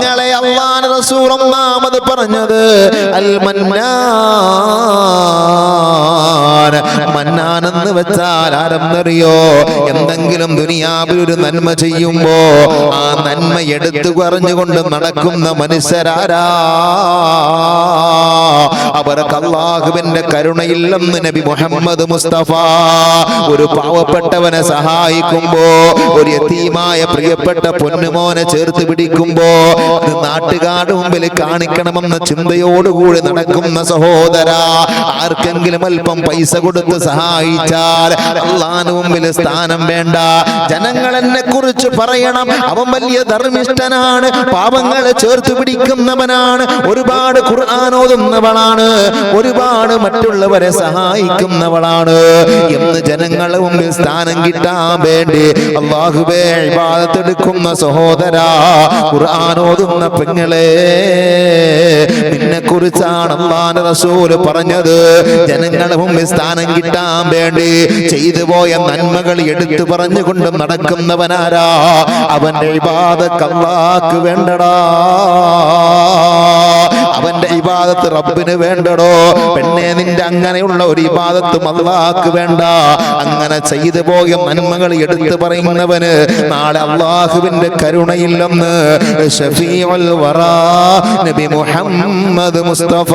പെങ്ങളെ അള്ളാൻ ഒന്നാമത് പറഞ്ഞത് അൽ മന്നാനെന്ന് വെച്ചാൽ ആരെന്നറിയോ? എന്തെങ്കിലും ദുനിയാവിൽ ഒരു നന്മ ചെയ്യുമ്പോ ആ നന്മ എടുത്തു പറഞ്ഞുകൊണ്ട് നടക്കുന്ന മനുഷ്യരാരാ? അവർക്ക് അള്ളാഹുവിന്റെ കരുണയില്ലെന്ന് നബി മുഹമ്മദ് മുസ്തഫ. ഒരു പാവപ്പെട്ടവനെ സഹായിക്കുമ്പോ ഒരു യതീമായ പ്രിയപ്പെട്ട പൊന്നുമോനെ ചേർത്ത് പിടിക്കുമ്പോ നാട്ടുകാട് മുമ്പിൽ കാണിക്കണമെന്ന ചിന്തയോടുകൂടി നടക്കുന്ന സഹോദര ആർക്കെങ്കിലും അല്പം പൈസ കൊടുത്ത് സഹായിച്ചാൽ അള്ളാന് മുമ്പിൽ സ്ഥാനം വേണ്ട. ജനങ്ങൾ എന്നെ കുറിച്ച് പറയണം. അവൻ വലിയ ധർമ്മിഷ്ഠനാണ്. പാവങ്ങളെ ചേർത്ത് പിടിക്കുന്നവനാണ്. ഒരുപാട് ഖുർആൻ ഓതുന്നവളാണ്. ഒരുപാട് മറ്റുള്ളവരെ സഹായിക്കുന്നവളാണ്. എന്ന് ജനങ്ങളെ മുമ്പിൽ സ്ഥാനം കിട്ടാൻ വേണ്ടി അള്ളാഹുബേ ഇബാദത്തെടുക്കുന്ന സഹോദര ഖുർആാനോതുന്ന പെങ്ങളെ നിന്നെ കുറിച്ചാണ് അള്ളാന്റെ റസൂൽ പറഞ്ഞത്. ജനങ്ങളെ മുമ്പിൽ സ്ഥാനം കിട്ടാൻ വേണ്ടി ചെയ്തു പോയ നന്മകൾ എടുത്തു പറഞ്ഞുകൊണ്ട് നടക്കുന്നവനാരാ? അവന്റെ ഇബാദത്ത് കള്ളാക്ക് വേണ്ടടാ. അവന്റെ ഇബാദത്ത് റബ്ബിന് വേണ്ടടോ. പെണ്ണെ നിന്റെ അങ്ങനെയുള്ള ഒരു ഇബാദത്ത് അള്ളാഹ്ക്ക് വേണ്ട. അങ്ങനെ ചെയ്തു പോയ നന്മകൾ എടുത്തു പറയുന്നവന് നാളെ അള്ളാഹുവിന്റെ കരുണയില്ലെന്ന് ഷഫീഉൽ നബി മുഹമ്മദ് മുസ്തഫ.